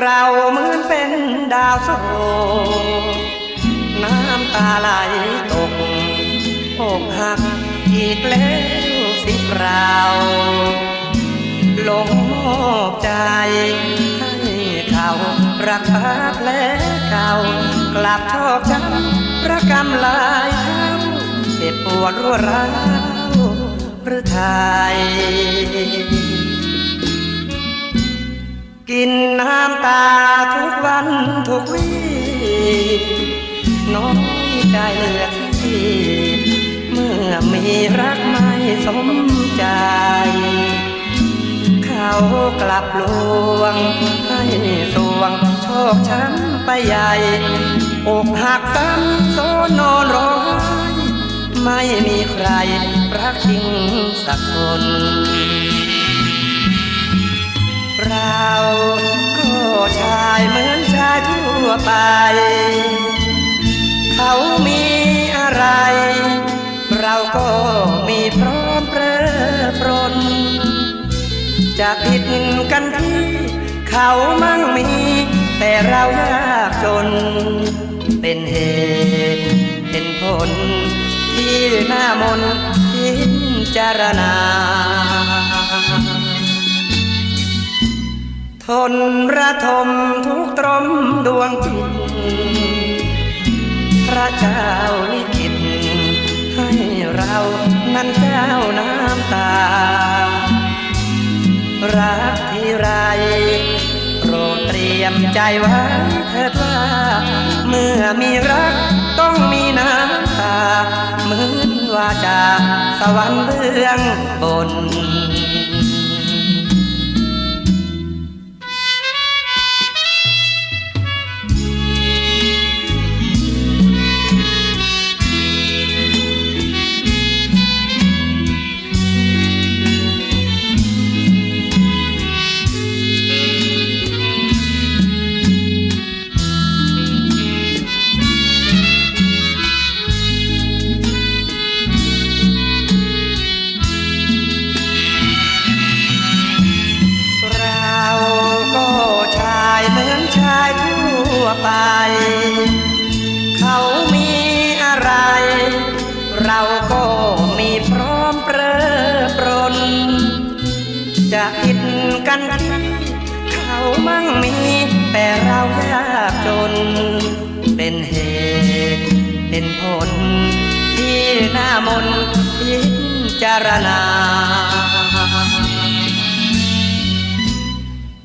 เราเหมือนเป็นดาวโศกน้ำตาไหลตกอกหักอีกแล้วสิเราลงมอบใจ ให้เขารักษาแผลเก่ากลับชอกช้ำระกำลายเท้าเจ็บปวดรัวร้าวหรือไทย ตาทุกวันทุกวีน้อยใจเหลือที่เมื่อมีรักไม่สมใจ เขากลับลวง ให้สวงโชคช้ำไปใหญ่อกหักซ้ำโซนอนร้องไม่มีใครรักจริงสักคนเราก็ชา เหมือนชายทั่วไป เขามีอะไร เราก็มีพร้อมเพรอปรน จะผิดกันที่เขามั่งมี แต่เรายากจน เป็นเหตุ เป็นผล ที่หน้ามนพิจารณา ทนระทมทุกตรมดวงจิต พระเจ้าลิขิต ให้เรานั้นเจ้าน้ำตา รักที่ไรโปรดเตรียมใจไว้เถิดว่า เมื่อมีรักต้องมีน้ำตาเหมือนว่าจากสวรรค์เบื้องบน ไป เขามีอะไร เราก็มีพร้อมเปรอปรน จะผิดกันที่เขามั่งมี แต่เรายากจน เป็นเหตุ เป็นผล ที่หน้ามนพิจารณา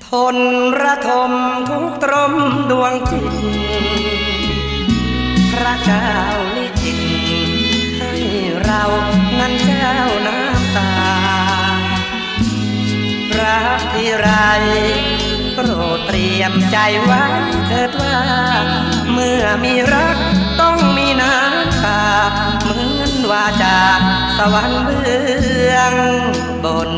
ทนระทมทุกตรม ดวงจิต พระเจ้าลิขิตให้เรานั้นเจ้าน้ำตา รักที่ไรโปรดเตรียมใจไว้เถิดว่า เมื่อมีรักต้องมีน้ำตา เหมือนว่าจากสวรรค์เบื้องบน